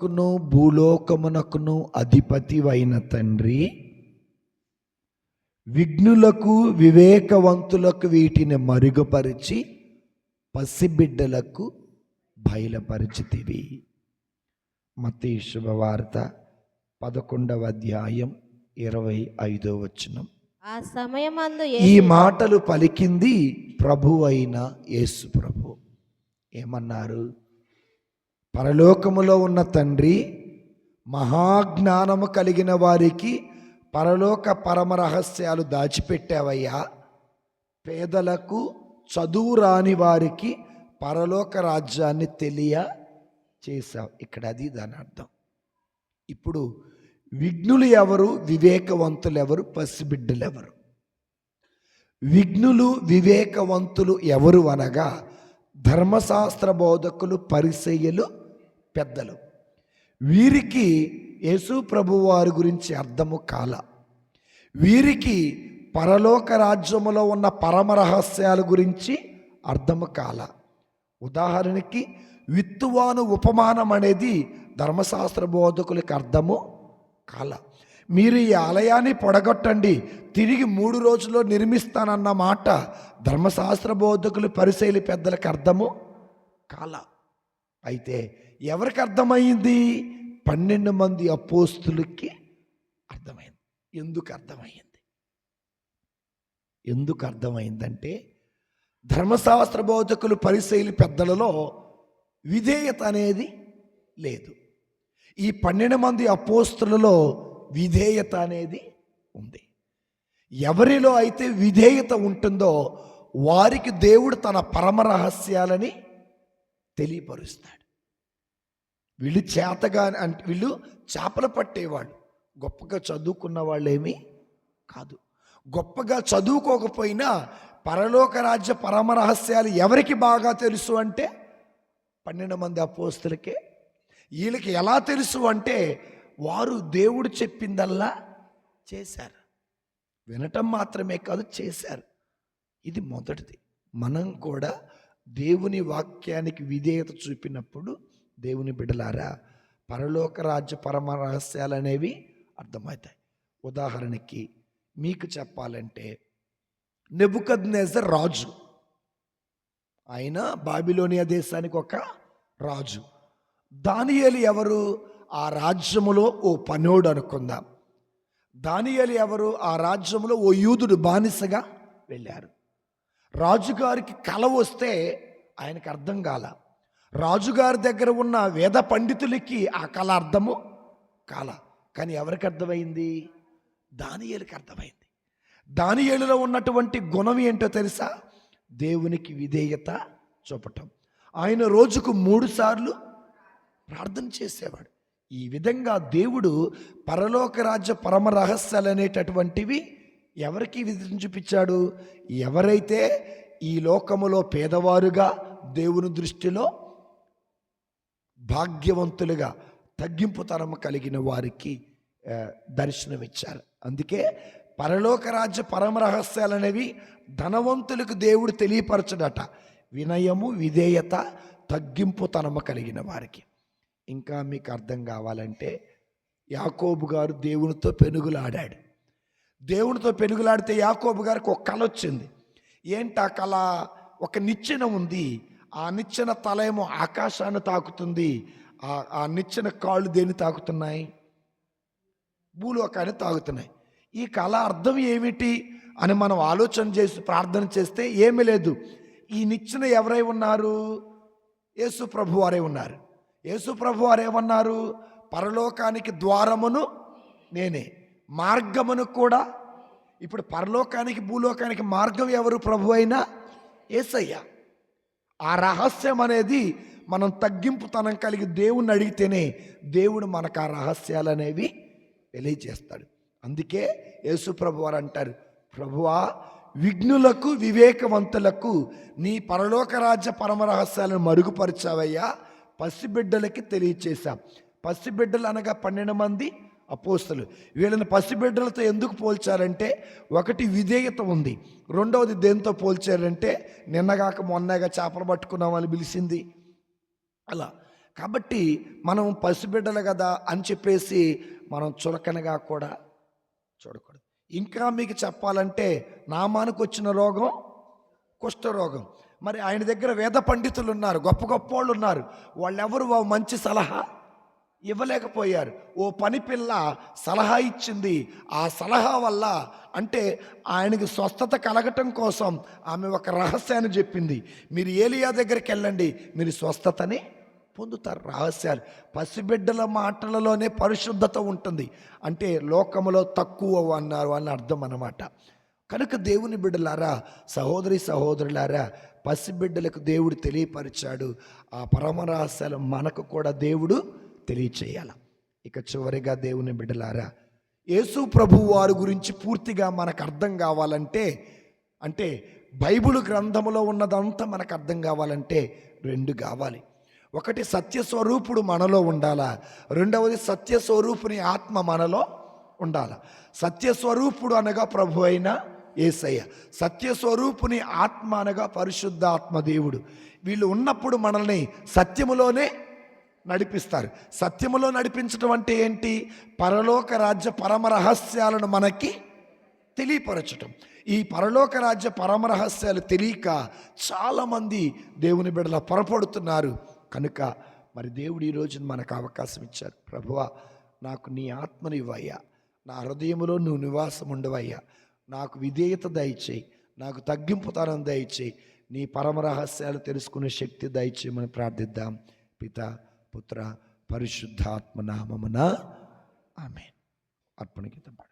స్వర్గమునకును భూలోకమునకును అధిపతివైన తండ్రి. విఘ్నులకు వివేకవంతులకు వీటిని మరుగుపరిచి పసిబిడ్డలకు బయలుపరిచితివి. మతీ శుభవార్త పదకొండవ అధ్యాయం ఇరవై ఐదో వచనం. ఆ సమయమందు ఈ మాటలు పలికింది ప్రభు అయిన యేసు ప్రభు. ఏమన్నారు? పరలోకములో ఉన్న తండ్రి మహాజ్ఞానము కలిగిన వారికి పరలోక పరమ రహస్యాలు దాచిపెట్టావయ్యా. పేదలకు చదువు రాని వారికి పరలోక రాజ్యాన్ని తెలియ చేశావు. ఇక్కడ అది దాని అర్థం. ఇప్పుడు విఘ్నులు ఎవరు? వివేకవంతులు ఎవరు పసిబిడ్డలు ఎవరు విఘ్నులు వివేకవంతులు ఎవరు అనగా ధర్మశాస్త్ర బోధకులు పరిసయ్యులు పెద్దలు. వీరికి యేసు ప్రభు వారి గురించి అర్థము కాల. వీరికి పరలోక రాజ్యములో ఉన్న పరమ రహస్యాల గురించి అర్థము కాల. ఉదాహరణకి విత్తువాను ఉపమానం అనేది ధర్మశాస్త్ర బోధకులకు అర్థము కాల. మీరు ఈ ఆలయాన్ని పొడగొట్టండి తిరిగి మూడు రోజుల్లో నిర్మిస్తానన్న మాట ధర్మశాస్త్ర బోధకులు పరిశైలి పెద్దలకు అర్థము కాల. అయితే ఎవరికి అర్థమైంది? పన్నెండు మంది అపోస్తులకి అర్థమైంది. ఎందుకు అర్థమైంది? ఎందుకు అర్థమైందంటే ధర్మశాస్త్ర బోధకులు పరిశైలి పెద్దలలో విధేయత అనేది లేదు. ఈ పన్నెండు మంది అపోస్తులలో విధేయత అనేది ఉంది. ఎవరిలో అయితే విధేయత ఉంటుందో వారికి దేవుడు తన పరమ రహస్యాలని తెలియపరుస్తాడు. వీళ్ళు చేతగా అంటే వీళ్ళు చేపలు పట్టేవాళ్ళు. గొప్పగా చదువుకున్న వాళ్ళేమీ కాదు. గొప్పగా చదువుకోకపోయినా పరలోక రాజ్య పరమ రహస్యాలు ఎవరికి బాగా తెలుసు అంటే పన్నెండు మంది అపోస్తులకే. వీళ్ళకి ఎలా తెలుసు అంటే వారు దేవుడు చెప్పిందల్లా చేశారు. వినటం మాత్రమే కాదు చేశారు. ఇది మొదటిది. మనం కూడా దేవుని వాక్యానికి విధేయత చూపినప్పుడు దేవుని బిడలారా పరలోక రాజ్య పరమ రహస్యాలు అనేవి అర్థమవుతాయి. ఉదాహరణకి మీకు చెప్పాలంటే నెబుకద్నేజర్ రాజు. ఆయన బాబిలోనియా దేశానికి ఒక రాజు. దానియేలు ఎవరు? ఆ రాజ్యములో ఓ పనోడు అనుకుందాం. దానియేలు ఎవరు? ఆ రాజ్యంలో ఓ యూదుడు బానిసగా వెళ్ళారు. రాజుగారికి కల వస్తే ఆయనకు అర్థం కాల. రాజుగారి దగ్గర ఉన్న వేద పండితులకి ఆ కళ అర్థము? కాల కానీ ఎవరికి అర్థమైంది? దానియేలుకి అర్థమైంది. దానియేలులో ఉన్నటువంటి గుణం ఏంటో తెలుసా? దేవునికి విధేయత చూపటం. ఆయన రోజుకు మూడు సార్లు ప్రార్థన చేసేవాడు. ఈ విధంగా దేవుడు పరలోక రాజ్య పరమ రహస్యాలు అనేటటువంటివి ఎవరికి విధి చూపించాడు? ఎవరైతే ఈ లోకములో పేదవారుగా దేవుని దృష్టిలో భాగ్యవంతులుగా తగ్గింపుతనం కలిగిన వారికి దర్శనమిచ్చారు. అందుకే పరలోక రాజ్య పరమ రహస్యాలు అనేవి ధనవంతులకు దేవుడు తెలియపరచడట. వినయము విధేయత తగ్గింపుతనము కలిగిన వారికి. ఇంకా మీకు అర్థం కావాలంటే యాకోబు గారు దేవునితో పెనుగులాడాడు. దేవునితో పెనుగులాడితే యాకోబు గారికి ఒక కళ వచ్చింది. ఏంటి ఆ కళ? ఒక నిచ్చెన ఉంది. ఆ నిచ్చెన తల ఏమో ఆకాశాన్ని తాకుతుంది. ఆ ఆ నిచ్చెన కాళ్ళు దేన్ని తాకుతున్నాయి? భూలోకాన్ని తాగుతున్నాయి. ఈ కళ అర్థం ఏమిటి అని మనం ఆలోచన చేసి ప్రార్థన చేస్తే ఏమీ లేదు. ఈ నిచ్చెన ఎవరై ఉన్నారు? యేసు ప్రభు వారే ఉన్నారు. యేసు ప్రభు వారేమన్నారు పరలోకానికి ద్వారమును నేనే మార్గమును కూడా. ఇప్పుడు పరలోకానికి భూలోకానికి మార్గం ఎవరు? ప్రభు అయినా ఏసయ్యా. ఆ రహస్యం అనేది మనం తగ్గింపుతనం కలిగి దేవుణ్ణి అడిగితేనే దేవుడు మనకు ఆ రహస్యాలు అనేవి తెలియజేస్తాడు. అందుకే యేసుప్రభు వారు అంటారు ప్రభువా విఘ్నులకు వివేకవంతులకు నీ పరలోక రాజ్య పరమ రహస్యాలను మరుగుపరిచావయ్యా పసిబిడ్డలకి తెలియచేశాం. పసిబిడ్డలు అనగా పన్నెండు మంది అపోస్తలు. వీళ్ళని పసిబిడ్డలతో ఎందుకు పోల్చారంటే ఒకటి విధేయత ఉంది. రెండవది దేంతో పోల్చారంటే నిన్నగాక మొన్నగా చేపలు పట్టుకున్నామని పిలిచింది. అలా. కాబట్టి మనం పసిబిడ్డలు కదా అని చెప్పేసి మనం చులకనగా కూడా చూడకూడదు. ఇంకా మీకు చెప్పాలంటే నామానికి వచ్చిన రోగం కుష్ఠరోగం మరి ఆయన దగ్గర వేద పండితులు ఉన్నారు గొప్ప గొప్ప వాళ్ళు ఉన్నారు. వాళ్ళెవరు? మంచి సలహా? ఇవ్వలేకపోయారు. ఓ పని పిల్ల సలహా ఇచ్చింది. ఆ సలహా వల్ల అంటే ఆయనకి స్వస్థత కలగటం కోసం ఆమె ఒక రహస్యాన్ని చెప్పింది. మీరు ఏలియా దగ్గరికి వెళ్ళండి మీరు స్వస్థతని పొందుతారు. రహస్యాలు. పసిబిడ్డల మాటలలోనే పరిశుద్ధత ఉంటుంది. అంటే లోకములో తక్కువ అన్నారు అని అర్థం అన్నమాట. కనుక దేవుని బిడ్డలారా సహోదరి సహోదరులారా పసిబిడ్డలకు దేవుడు తెలియపరిచాడు. ఆ పరమ రహస్యాలు మనకు కూడా దేవుడు తెలియచేయాలి. ఇక చివరిగా దేవుని బిడ్డలారా యేసు ప్రభు వారి గురించి పూర్తిగా మనకు అర్థం కావాలంటే అంటే బైబిల్ గ్రంథములో ఉన్నదంతా మనకు అర్థం కావాలంటే రెండు కావాలి. ఒకటి సత్యస్వరూపుడు మనలో ఉండాలా? రెండవది సత్యస్వరూపుని ఆత్మ మనలో ఉండాల? సత్యస్వరూపుడు అనగా ప్రభు అయిన ఏసయ్య. సత్యస్వరూపుని ఆత్మ అనగా పరిశుద్ధ ఆత్మ దేవుడు. వీళ్ళు ఉన్నప్పుడు మనల్ని సత్యములోనే నడిపిస్తారు. సత్యములో నడిపించడం అంటే ఏంటి? పరలోక రాజ్య పరమ రహస్యాలను మనకి తెలియపరచటం. ఈ పరలోక రాజ్య పరమ రహస్యాలు తెలియక చాలామంది దేవుని బిడల పొరపడుతున్నారు. కనుక మరి దేవుడు ఈ రోజున మనకు అవకాశం ఇచ్చారు. ప్రభువా నాకు నీ ఆత్మను ఇవ్వయ్యా. నా హృదయంలో నువ్వు నివాసం ఉండవయ్యా. నాకు విధేయత దయచేయి. నాకు తగ్గింపుతనం దయచేయి. నీ పరమ రహస్యాలు తెలుసుకునే శక్తి దయచేయమని ప్రార్థిద్దాం. పిత పుత్ర పరిశుద్ధాత్మ నామమున ఆమె అర్పణ గీతం పాడు